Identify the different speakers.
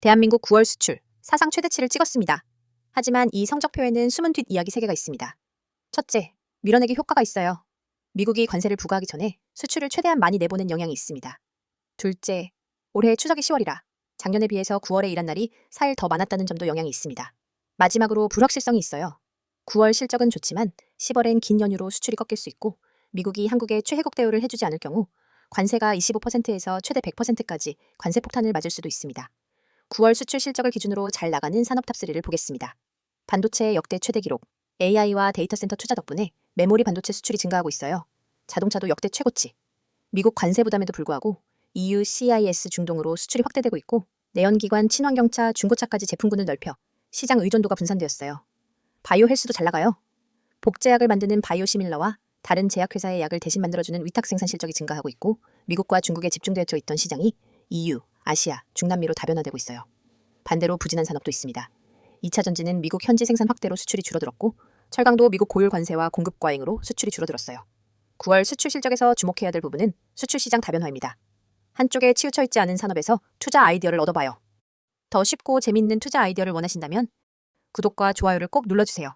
Speaker 1: 대한민국 9월 수출 사상 최대치를 찍었습니다. 하지만 이 성적표에는 숨은 뒷이야기 3개가 있습니다. 첫째, 밀어내기 효과가 있어요. 미국이 관세를 부과하기 전에 수출을 최대한 많이 내보낸 영향이 있습니다. 둘째, 올해 추석이 10월이라 작년에 비해서 9월에 일한 날이 4일 더 많았다는 점도 영향이 있습니다. 마지막으로 불확실성이 있어요. 9월 실적은 좋지만 10월엔 긴 연휴로 수출이 꺾일 수 있고 미국이 한국에 최혜국 대우를 해주지 않을 경우 관세가 25%에서 최대 100%까지 관세 폭탄을 맞을 수도 있습니다. 9월 수출 실적을 기준으로 잘 나가는 산업 탑3를 보겠습니다. 반도체의 역대 최대 기록, AI와 데이터 센터 투자 덕분에 메모리 반도체 수출이 증가하고 있어요. 자동차도 역대 최고치. 미국 관세 부담에도 불구하고 EU CIS 중동으로 수출이 확대되고 있고 내연기관, 친환경차, 중고차까지 제품군을 넓혀 시장 의존도가 분산되었어요. 바이오 헬스도 잘 나가요. 복제약을 만드는 바이오 시밀러와 다른 제약회사의 약을 대신 만들어주는 위탁 생산 실적이 증가하고 있고 미국과 중국에 집중되어 있던 시장이 EU, 아시아, 중남미로 다변화되고 있어요. 반대로 부진한 산업도 있습니다. 2차 전지는 미국 현지 생산 확대로 수출이 줄어들었고 철강도 미국 고율 관세와 공급 과잉으로 수출이 줄어들었어요. 9월 수출 실적에서 주목해야 될 부분은 수출 시장 다변화입니다. 한쪽에 치우쳐 있지 않은 산업에서 투자 아이디어를 얻어봐요. 더 쉽고 재밌는 투자 아이디어를 원하신다면 구독과 좋아요를 꼭 눌러주세요.